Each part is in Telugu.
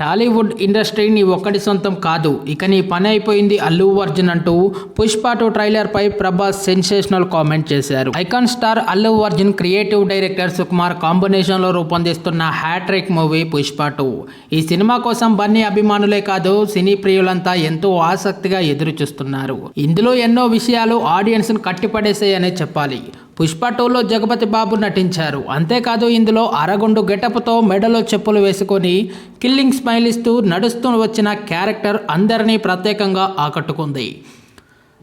టాలీవుడ్ ఇండస్ట్రీ నీ ఒక్కడి సొంతం కాదు. ఇక నీ పని అయిపోయింది అల్లు అర్జున్ అంటూ పుష్ప టూ ట్రైలర్పై ప్రభాస్ సెన్సేషనల్ కామెంట్ చేశారు. Icon star Allu Arjun creative director Sukumar కాంబినేషన్లో రూపొందిస్తున్న hat trick movie Pushpa two. ఈ సినిమా కోసం బన్నీ అభిమానులే కాదు సినీ ప్రియులంతా ఎంతో ఆసక్తిగా ఎదురు చూస్తున్నారు ఇందులో ఎన్నో విషయాలు ఆడియన్స్ను కట్టిపడేసాయనే చెప్పాలి. పుష్ప టూలో జగపతి బాబు నటించారు. అంతేకాదు ఇందులో అరగుండు గెటప్తో మెడలో చెప్పులు వేసుకొని కిల్లింగ్ స్మైల్ ఇస్తూ నడుస్తూ వచ్చిన క్యారెక్టర్ అందరినీ ప్రత్యేకంగా ఆకట్టుకుంది.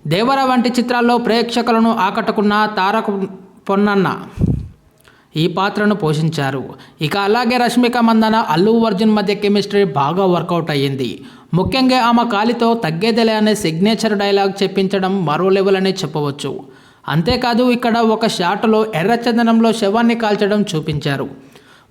దేవర వంటి చిత్రాల్లో ప్రేక్షకులను ఆకట్టుకున్న తారక పొన్నన్న ఈ పాత్రను పోషించారు. ఇక అలాగే రష్మిక మందన అల్లు అర్జున్ మధ్య కెమిస్ట్రీ బాగా వర్కౌట్ అయ్యింది. ముఖ్యంగా ఆమె కాలితో తగ్గేదిలే అనే సిగ్నేచర్ డైలాగ్ చెప్పించడం మరో లెవెల్ అనే చెప్పవచ్చు. అంతేకాదు ఇక్కడ ఒక షాటులో ఎర్రచందనంలో శవాన్ని కాల్చడం చూపించారు.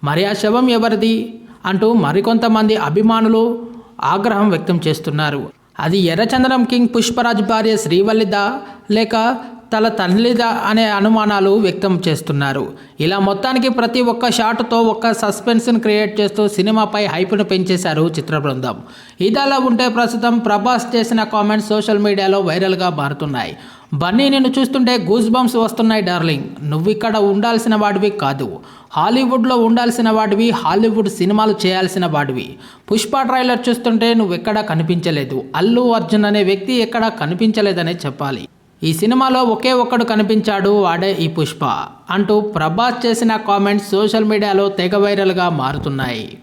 మరి ఆ శవం ఎవరిది? అంటూ మరికొంతమంది అభిమానులు ఆగ్రహం వ్యక్తం చేస్తున్నారు. అది ఎర్రచందనం కింగ్ పుష్పరాజ్ భార్య శ్రీవల్లిదా లేక తల తల్లిదా అనే అనుమానాలు వ్యక్తం చేస్తున్నారు. ఇలా మొత్తానికి ప్రతి ఒక్క షాట్తో ఒక్క సస్పెన్స్ని క్రియేట్ చేస్తూ సినిమాపై హైప్ను పెంచేశారు చిత్ర బృందం. ఇదలా ఉంటే ప్రస్తుతం ప్రభాస్ చేసిన కామెంట్స్ సోషల్ మీడియాలో వైరల్గా మారుతున్నాయి. బన్నీ నిన్ను చూస్తుంటే గూస్ బంప్స్ వస్తున్నాయి డార్లింగ్. నువ్వు ఇక్కడ ఉండాల్సిన వాడివి కాదు. హాలీవుడ్లో ఉండాల్సిన వాడివి హాలీవుడ్ సినిమాలు చేయాల్సిన వాడివి. పుష్ప ట్రైలర్ చూస్తుంటే నువ్వు కనిపించలేదు. అల్లు అర్జున్ అనే వ్యక్తి ఎక్కడా కనిపించలేదనే చెప్పాలి. ఈ సినిమాలో ఒకే ఒక్కడు కనిపించాడు వాడే ఈ పుష్ప. అంటూ ప్రభాస్ చేసిన కామెంట్స్ సోషల్ మీడియాలో తెగ వైరల్గా మారుతున్నాయి.